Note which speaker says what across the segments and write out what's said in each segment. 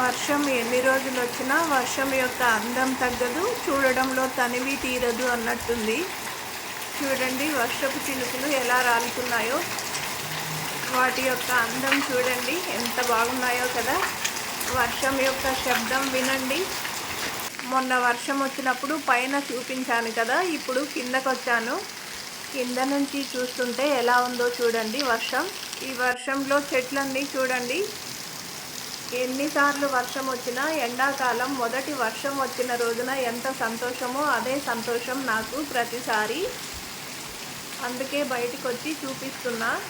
Speaker 1: వర్షం ఎన్ని రోజులు వచ్చినా వర్షం యొక్క అందం తగ్గదు. చూడడంలో తనివి తీరదు అన్నట్టుంది. చూడండి వర్షపు చినుకులు ఎలా రాలుతున్నాయో. వాటి యొక్క అందం చూడండి ఎంత బాగున్నాయో కదా. వర్షం యొక్క శబ్దం వినండి. మొన్న వర్షం వచ్చినప్పుడు పైన చూపించాను కదా ఇప్పుడు కిందకు వచ్చాను కింద నుంచి చూస్తుంటే ఎలా ఉందో చూడండి వర్షం. ఈ వర్షంలో చెట్లన్నీ చూడండి. ఎన్నిసార్లు వర్షం వచ్చినా ఎండాకాలం మొదటి వర్షం వచ్చిన రోజున ఎంత సంతోషమో అదే సంతోషం నాకు ప్రతిసారి. అందుకే బయటకు వచ్చి చూపిస్తున్నా.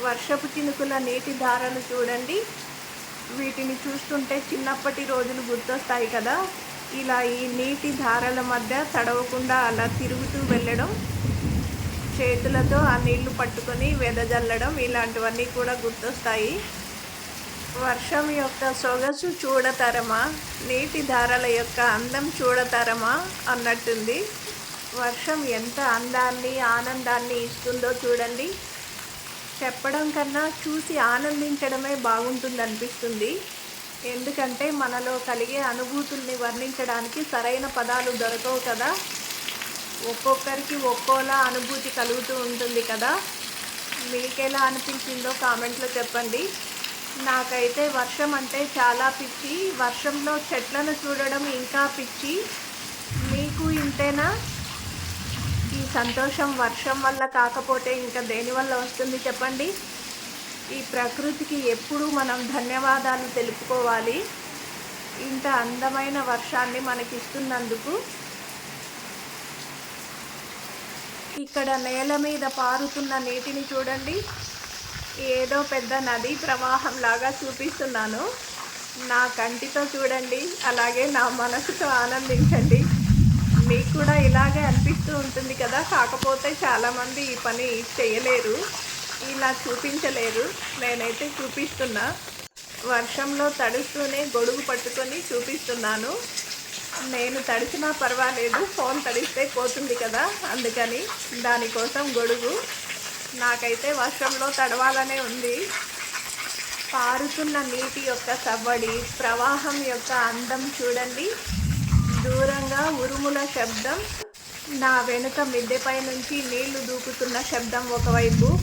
Speaker 1: వర్షపు చినుకుల నీటి ధారలు చూడండి. వీటిని చూస్తుంటే చిన్నప్పటి రోజులు గుర్తొస్తాయి కదా. ఇలా ఈ నీటి ధారల మధ్య తడవకుండా అలా తిరుగుతూ వెళ్ళడం చేతులతో ఆ నీళ్ళు పట్టుకొని వెదజల్లడం ఇలాంటివన్నీ కూడా గుర్తొస్తాయి. వర్షం యొక్క సొగసు చూడతరమా? నీటి ధారల యొక్క అందం చూడతరమా? అన్నట్టుంది. వర్షం ఎంత అందాన్ని ఆనందాన్ని ఇస్తుందో చూడండి. చెప్పడం కన్నా చూసి ఆనందించడమే బాగుంటుంది అనిపిస్తుంది ఎందుకంటే మనలో కలిగే అనుభూతుల్ని వర్ణించడానికి సరైన పదాలు దొరకవు కదా. ఒక్కొక్కరికి ఒక్కోలా అనుభూతి కలుగుతూ ఉంటుంది కదా. మీకెలా అనిపించిందో కామెంట్లో చెప్పండి. నాకైతే వర్షం అంటే చాలా పిచ్చి. వర్షంలో చెట్లను చూడడం ఇంకా పిచ్చి. మీకు ఇంతేనా? ఈ సంతోషం వర్షం వల్ల కాకపోతే ఇంకా దేనివల్ల వస్తుంది చెప్పండి. ఈ ప్రకృతికి ఎప్పుడూ మనం ధన్యవాదాలు తెలుపుకోవాలి. ఇంత అందమైన వర్షాన్ని మనకిస్తున్నందుకు ఇక్కడ నేల మీద పారుతున్న నీటిని చూడండి. ఏదో పెద్ద నది ప్రవాహం లాగా చూపిస్తున్నాను. నా కంటితో చూడండి అలాగే నా మనసుతో ఆనందించండి. మీకు కూడా ఇలాగే అనిపిస్తూ ఉంటుంది కదా? కాకపోతే చాలామంది ఈ పని చేయలేరు. ఇలా చూపించలేరు. నేనైతే చూపిస్తున్నా. వర్షంలో తడుస్తూనే గొడుగు పట్టుకొని చూపిస్తున్నాను. నేను తడిచినా పర్వాలేదు ఫోన్ తడిస్తే పోతుంది కదా అందుకని దానికోసం గొడుగు. నాకైతే వర్షంలో తడవాలనే ఉంది. పారుతున్న నీటి యొక్క సవ్వడి ప్రవాహం యొక్క అందం చూడండి. దూరంగా ఉరుముల శబ్దం. నా వెనుక మిద్దెపై నుంచి నీళ్ళు దూకుతున్న శబ్దం ఒకవైపు.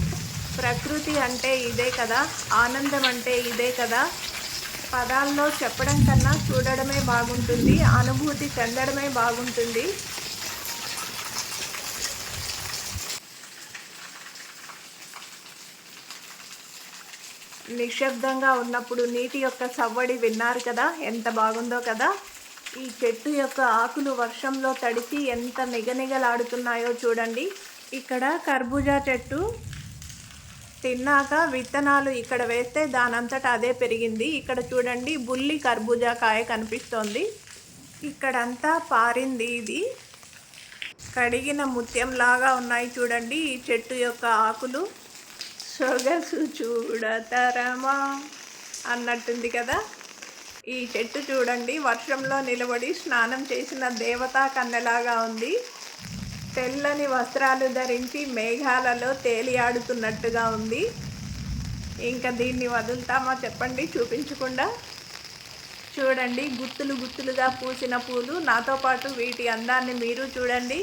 Speaker 1: ప్రకృతి అంటే ఇదే కదా ఆనందం అంటే ఇదే కదా. పదాల్లో చెప్పడం కన్నా చూడడమే బాగుంటుంది అనుభూతి చెందడమే బాగుంటుంది. నిశ్శబ్దంగా ఉన్నప్పుడు నీటి యొక్క సవ్వడి విన్నారు కదా ఎంత బాగుందో కదా? ఈ చెట్టు యొక్క ఆకులు వర్షంలో తడిసి ఎంత నిగనిగలాడుతున్నాయో చూడండి. ఇక్కడ కర్బూజా చెట్టు తిన్నాక విత్తనాలు ఇక్కడ వేస్తే దానంతట అదే పెరిగింది. ఇక్కడ చూడండి బుల్లి కర్బూజా కాయ కనిపిస్తోంది. ఇక్కడంతా పారింది ఇది. కడిగిన ముత్యంలాగా ఉన్నాయి చూడండి ఈ చెట్టు యొక్క ఆకులు. సొగసు చూడతరమా అన్నట్టుంది కదా. ఈ చెట్టు చూడండి వర్షంలో నిలబడి స్నానం చేసిన దేవతా కన్నెలాగా ఉంది. తెల్లని వస్త్రాలు ధరించి మేఘాలలో తేలియాడుతున్నట్టుగా ఉంది. ఇంకా దీన్ని వదులుతామా చెప్పండి చూపించకుండా? చూడండి గుత్తులు గుత్తులుగా పూసిన పూలు. నాతో పాటు వీటి అందాన్ని మీరు చూడండి.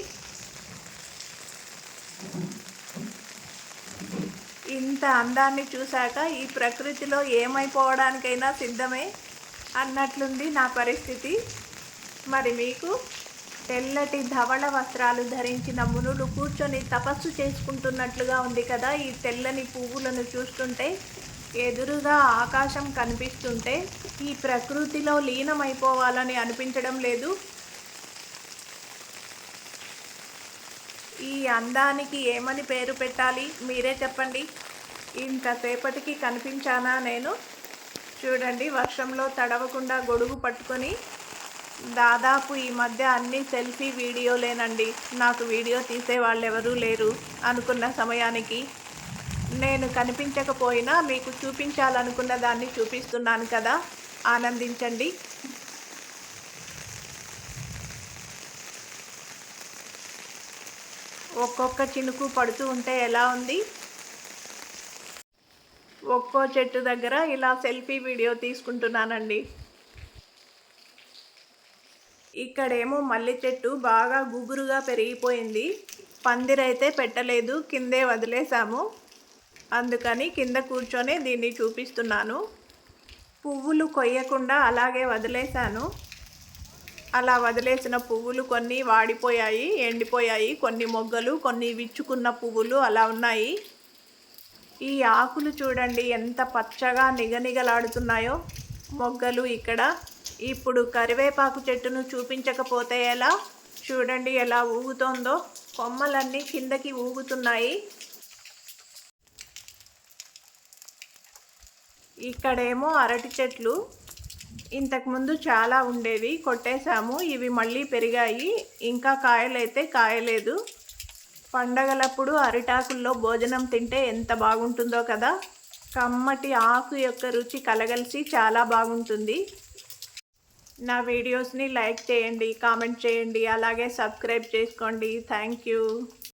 Speaker 1: ఇంత అందాన్ని చూశాక ఈ ప్రకృతిలో ఏమైపోవడానికైనా సిద్ధమే అన్నట్లుంది నా పరిస్థితి. మరి మీకు? తెల్లటి ధవళ వస్త్రాలు ధరించిన మునులు కూర్చొని తపస్సు చేసుకుంటున్నట్లుగా ఉంది కదా ఈ తెల్లని పువ్వులను చూస్తుంటే. ఎదురుగా ఆకాశం కనిపిస్తుంటే. ఈ ప్రకృతిలో లీనమైపోవాలని అనిపించడం లేదు. ఈ అందానికి ఏమని పేరు పెట్టాలి? మీరే చెప్పండి. ఇంతసేపటికి కనిపించానా నేను? చూడండి వర్షంలో తడవకుండా గొడుగు పట్టుకొని దాదాపు ఈ మధ్య అన్ని సెల్ఫీ వీడియోలేనండి. నాకు వీడియో తీసే వాళ్ళు ఎవరూ లేరు అనుకున్న సమయానికి. నేను కనిపించకపోయినా మీకు చూపించాలనుకున్న దాన్ని చూపిస్తున్నాను కదా. ఆనందించండి. ఒక్కొక్క చినుకు పడుతూ ఉంటే ఎలా ఉంది? ఒక్కో చెట్టు దగ్గర ఇలా సెల్ఫీ వీడియో తీసుకుంటున్నానండి. ఇక్కడేమో మల్లె చెట్టు బాగా గుబురుగా పెరిగిపోయింది. పందిరైతే పెట్టలేదు కిందే వదిలేసాము అందుకని కింద కూర్చొని దీన్ని చూపిస్తున్నాను. పువ్వులు కొయ్యకుండా అలాగే వదిలేశాను. అలా వదిలేసిన పువ్వులు కొన్ని వాడిపోయాయి ఎండిపోయాయి. కొన్ని మొగ్గలు కొన్ని విచ్చుకున్న పువ్వులు అలా ఉన్నాయి. ఈ ఆకులు చూడండి ఎంత పచ్చగా నిగనిగలాడుతున్నాయో. మొగ్గలు ఇక్కడ ఇప్పుడు కరివేపాకు చెట్టును చూపించకపోతే ఎలా? చూడండి ఎలా ఊగుతోందో. కొమ్మలన్నీ కిందకి ఊగుతున్నాయి. ఇక్కడేమో అరటి చెట్లు. ఇంతకుముందు చాలా ఉండేవి కొట్టేశాము. ఇవి మళ్ళీ పెరిగాయి. ఇంకా కాయలైతే కాయలేదు. పండగలప్పుడు అరిటాకుల్లో భోజనం తింటే ఎంత బాగుంటుందో కదా. కమ్మటి ఆకు యొక్క రుచి కలగలిసి చాలా బాగుంటుంది. నా వీడియోస్ని లైక్ చేయండి కామెంట్ చేయండి అలాగే సబ్స్క్రైబ్ చేసుకోండి. Thank you.